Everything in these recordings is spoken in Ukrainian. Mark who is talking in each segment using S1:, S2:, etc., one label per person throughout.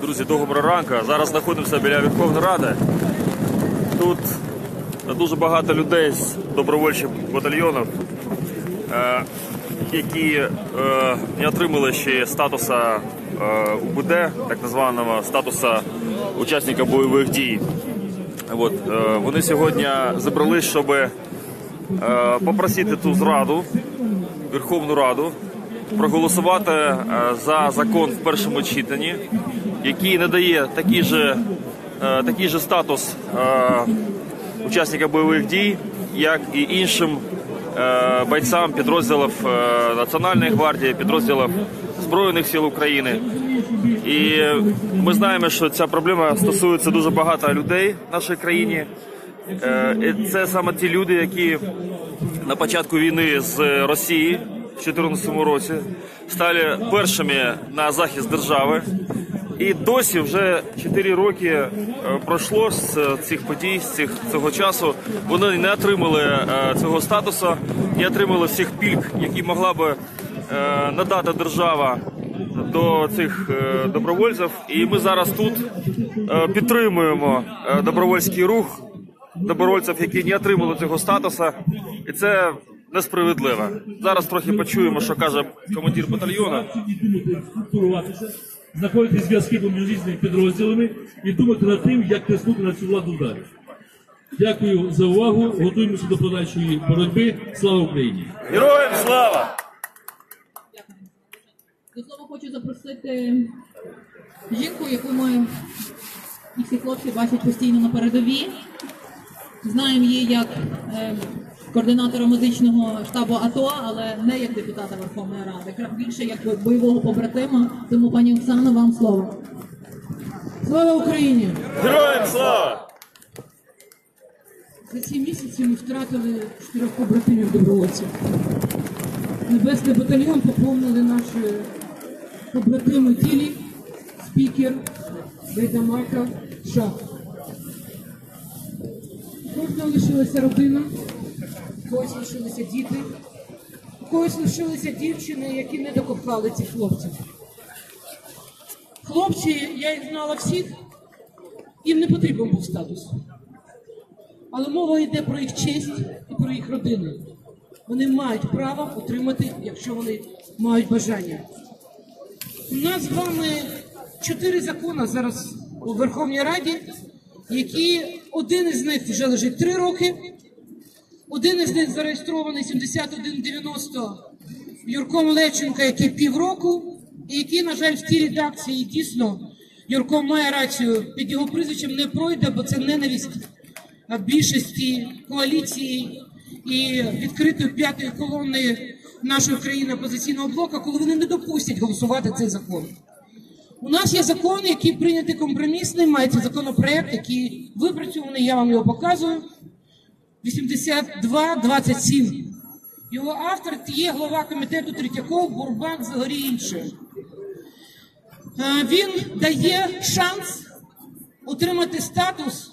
S1: Друзі, доброго ранку. Зараз знаходимося біля Верховної Ради. Тут дуже багато людей з добровольчих батальйонів, е, які е, не отримали ще статусу е, УБД, так званого статусу учасника бойових дій. От, вони сьогодні зібрались, щоб попросити ту зраду, Верховну Раду, проголосувати за закон в першому читанні, який надає такий же, е, такий же статус е, учасника бойових дій, як і іншим е, бойцям підрозділів Національної гвардії, підрозділів Збройних сил України. І ми знаємо, що ця проблема стосується дуже багато людей в нашій країні. І Це саме ті люди, які на початку війни з Росії в 2014 році стали першими на захист держави. І досі вже 4 роки е, пройшло з цих подій, з цих цього часу. Вони не отримали е, цього статусу, не отримали всіх пільг, які могла би е, надати держава до цих е, добровольців. І ми зараз тут е, підтримуємо е, добровольський рух добровольців, які не отримали цього статусу, і це несправедливо. Зараз трохи почуємо, що каже командир батальйону.
S2: Думати, структуруватися, знаходити зв'язки поміж різними підрозділами і думати над тим, як тиснути на цю владу далі. Дякую за увагу. Готуємося до подальшої боротьби. Слава Україні!
S1: Героям слава!
S3: До слова хочу запросити жінку, яку ми і всі хлопці бачать постійно на передовій. Знаємо її як е, координатора музичного штабу АТО, але не як депутата Верховної Ради, більше як бойового побратима. Тому, пані Оксано, вам слово. Слава Україні!
S1: Героям слава!
S3: За ці місяці ми втратили чотирьох побратимів добровольців. Небесний батальйон поповнили наші побратими тілі, спікер, Байдамака, Шах. У Кожного лишилася родина, у когось лишилися діти, у когось лишилися дівчини, які не докохали цих хлопців. Хлопці, я їх знала всіх, їм не потрібен був статус. Але мова йде про їх честь і про їх родини. Вони мають право отримати, якщо вони мають бажання. У нас з вами чотири закони зараз у Верховній Раді, які один із них вже лежить три роки, один із них зареєстрований 7190 Юрком Левченка, який півроку, і який, на жаль, в тій редакції дійсно Юрко має рацію під його прізвищем не пройде, бо це ненависть більшості коаліції і відкритої п'ятої колони нашої країни опозиційного блоку, коли вони не допустять голосувати цей закон. У нас є закон, який прийнятий компромісний, мається законопроект, який випрацьований, я вам його показую. 82-27. Його автор є голова комітету Третьяков, Бурбак, Загорі і інші. Е, Він дає шанс отримати статус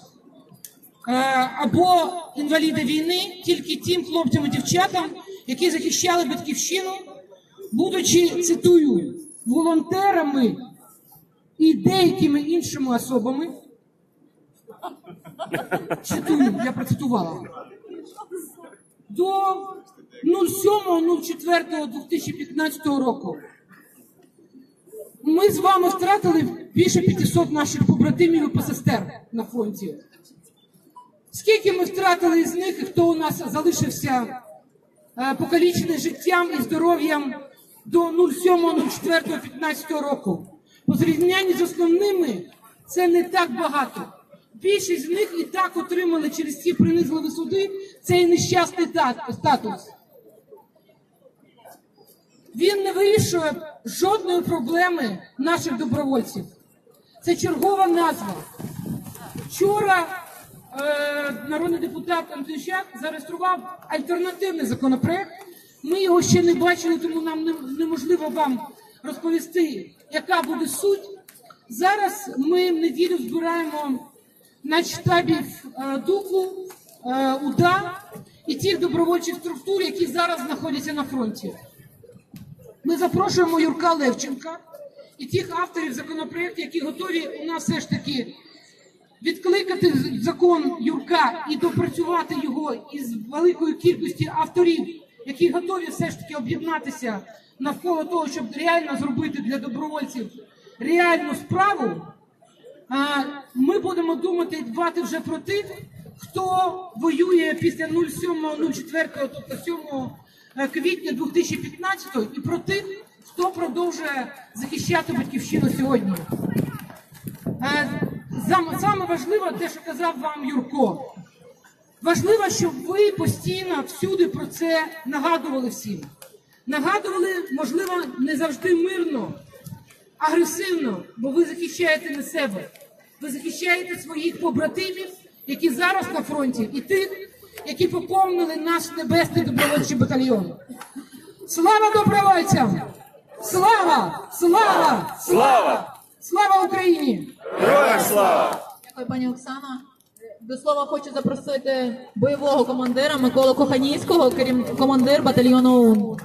S3: е, або інваліда війни тільки тим хлопцям і дівчатам, які захищали батьківщину, будучи цитую волонтерами і деякими іншими особами. Цитую, я процитувала. До 07.04.2015 року ми з вами втратили більше 500 наших побратимів і посестер на фронті. Скільки ми втратили з них, і хто у нас залишився е, покалічений життям і здоров'ям до 07.04.15 року? По зрівнянні з основними це не так багато. Більшість з них і так отримали через ці принизливі суди цей нещасний статус. Він не вирішує жодної проблеми наших добровольців. Це чергова назва. Вчора е, народний депутат Антощак зареєстрував альтернативний законопроект. Ми його ще не бачили, тому нам не- неможливо вам розповісти, яка буде суть. Зараз ми в неділю збираємо на штабів е, ДУКу, УДА і тих добровольчих структур, які зараз знаходяться на фронті. Ми запрошуємо Юрка Левченка, і тих авторів законопроєктів, які готові у нас все ж таки відкликати закон Юрка і допрацювати його із великої кількості авторів, які готові все ж таки об'єднатися навколо того, щоб реально зробити для добровольців реальну справу. Ми будемо думати і дбати вже про тих, хто воює після 07.04, тобто 7 квітня 2015-го, і про тих, хто продовжує захищати батьківщину сьогодні. Е, Саме важливе те, що казав вам Юрко. Важливо, щоб ви постійно всюди про це нагадували всім. Нагадували, можливо, не завжди мирно, агресивно, бо ви захищаєте не себе. Ви захищаєте своїх побратимів, які зараз на фронті, і тих, які поповнили наш небесний добровольчий батальйон. Слава добровольцям! Слава! Слава! Слава! Слава Україні!
S4: Дякую, пані Оксана. До слова хочу запросити бойового командира Миколу Коханівського, керів... командир батальйону ОУН.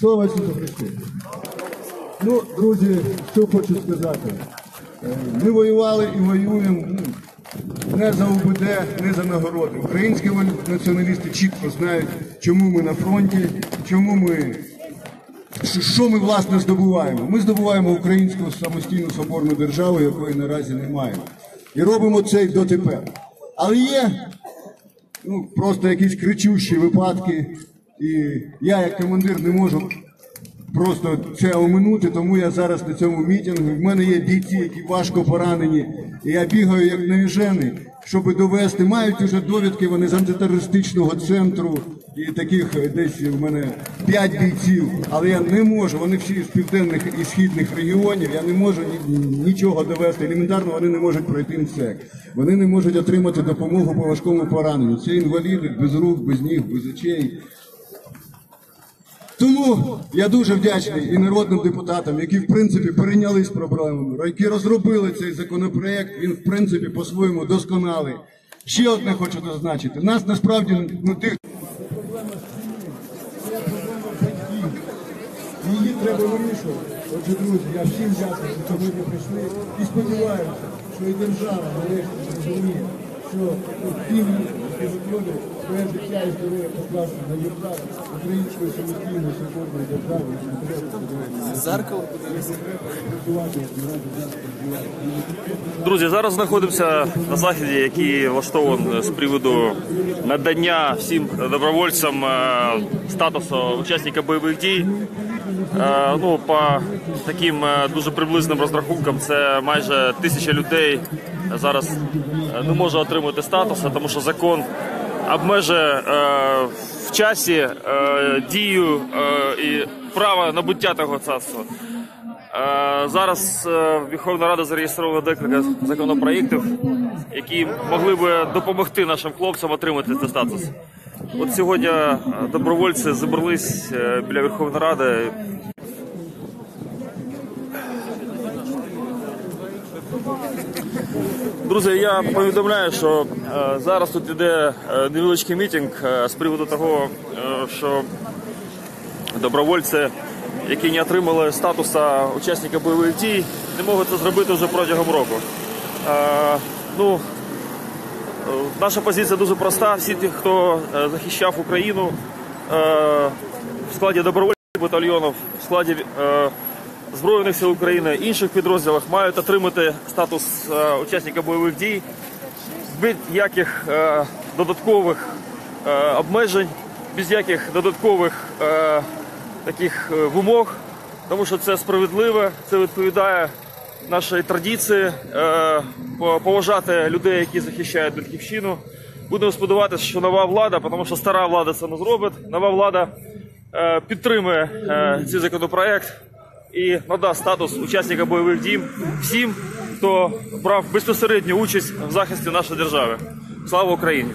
S5: Слава Ісусу Христу! Ну, друзі, що хочу сказати. Е, Ми воювали і воюємо не за УБД, не за нагороди. Українські націоналісти чітко знають, чому ми на фронті, чому ми. що- ми власне здобуваємо? Ми здобуваємо українську самостійну соборну державу, якої наразі немає. І робимо це й дотепер. Але є ну, просто якісь кричущі випадки. І я, як командир, не можу просто це оминути, тому я зараз на цьому мітингу. В мене є бійці, які важко поранені. І я бігаю як навіжений, щоб довести. Мають уже довідки вони з антитерористичного центру. І таких е, десь в мене п'ять бійців, але я не можу. Вони всі з південних і східних регіонів. Я не можу ні- нічого довести. Елементарно вони не можуть пройти МСЕК. Вони не можуть отримати допомогу по важкому пораненню. Це інваліди без рук, без ніг, без очей. Тому я дуже вдячний і народним депутатам, які в принципі перейнялись проблемами, які розробили цей законопроект. Він в принципі по-своєму досконалий. Ще одне хочу зазначити. Нас насправді ну тих її треба вирішувати. Отже, друзі, я всім дякую, що сьогодні прийшли і сподіваюся, що і держава нарешті зрозуміє, що люди, своє життя і здоров'я покласти на вівтар української самостійної свободної держави. Зеркало
S1: Друзі, зараз знаходимося на заході, який влаштований з приводу надання всім добровольцям е, статусу учасника бойових дій. Е, Ну, по таким е, дуже приблизним розрахункам, це майже тисяча людей зараз е, не може отримати статусу, тому що закон обмежує е, в часі е, дію і право набуття того царства. Зараз Верховна Рада зареєстрована декілька законопроєктів, які могли би допомогти нашим хлопцям отримати цей статус. От сьогодні добровольці зібрались біля Верховної Ради. Друзі, я повідомляю, що е, зараз тут іде е, невеличкий мітинг е, з приводу того, що добровольці, які не отримали статусу учасника бойових дій, не можуть це зробити вже протягом року. Ну, наша позиція дуже проста. Всі ті, хто захищав Україну в складі добровольчих батальйонів, в складі Збройних сил України, інших підрозділах мають отримати статус е, учасника бойових дій без яких е, додаткових е, обмежень, без яких додаткових е, таких е, вимог, тому що це справедливо, це відповідає нашій традиції е, поважати людей, які захищають батьківщину. Будемо сподіватися, що нова влада, тому що стара влада це не зробить. Нова влада е, підтримує е, цей законопроект і надасть статус учасника бойових дій всім, хто брав безпосередню участь в захисті нашої держави. Слава Україні!